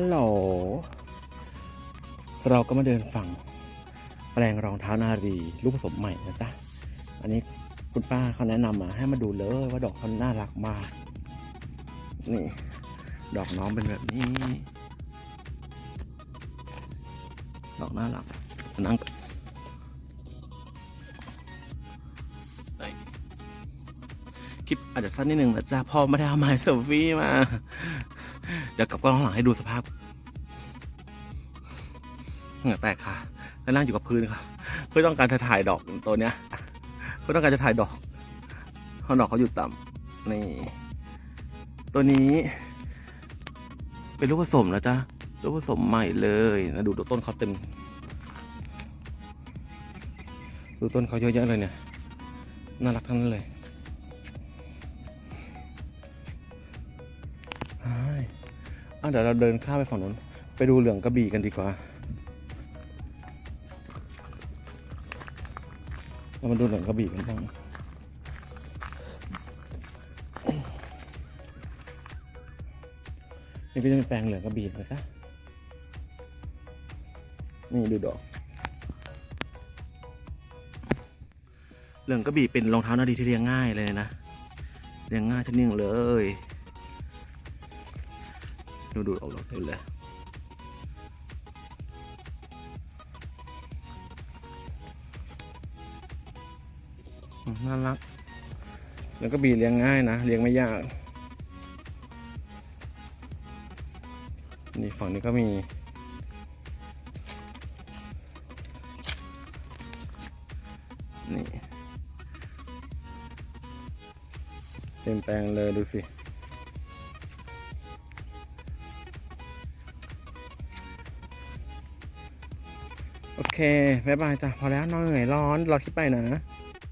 ฮัลโหล เราก็มาเดินฝั่งแปลงรองเท้านารีลูกผสมใหม่นะจ๊ะ อันนี้คุณป้าเขาแนะนำมาให้มาดูเลยว่าดอกเขาน่ารักมาก นี่ ดอกน้องเป็นแบบนี้ ดอกน่ารักนั่งก่อนเอ้ยคลิปอาจจะสั้นนิดนึงนะจ๊ะพ่อไม่ได้เอาไม้เซลฟี่มา เดี๋ยวกลับกล้องหลังให้ดูสภาพเหงื่อแตกค่ะ แล้วนั่งอยู่กับพื้นค่ะเพื่อต้องการจะถ่ายดอกตัวเนี้ยเพื่อต้องการจะถ่ายดอกเพราะดอกเขาอยู่ต่ำนี่ตัวนี้ เป็นลูกผสมนะจ๊ะลูกผสมใหม่เลยนะดูดูต้นเขาเต็มดูต้นเขาเยอะแยะเลยเนี่ยน่ารักทั้งนั้นเลย อะเดี๋ยวเราเดินข้ามไปฝั่งนู้น ไปดูเหลืองกระบี่กันดีกว่า เรามาดูเหลืองกระบี่กันบ้างนี่ก็จะเป็นแปลงเหลืองกระบี่นะจ๊ะนี่ดูดอก เหลืองกระบี่เป็นรองเท้านาดีที่เลี้ยงง่ายเลยนะ เลี้ยงง่ายชนิดหนึ่งเลย ดูดูออกดอกเต็มเลยน่ารัก แล้วก็บีเลี้ยงง่ายนะ เลี้ยงไม่ยาก นี่ฝั่งนี้ก็มี นี่เต็มแปลงเลยดูสิ โอเค บ๊ายบายจ้ะ พอแล้วนอนเหนื่อยร้อน รอคิดไปนะ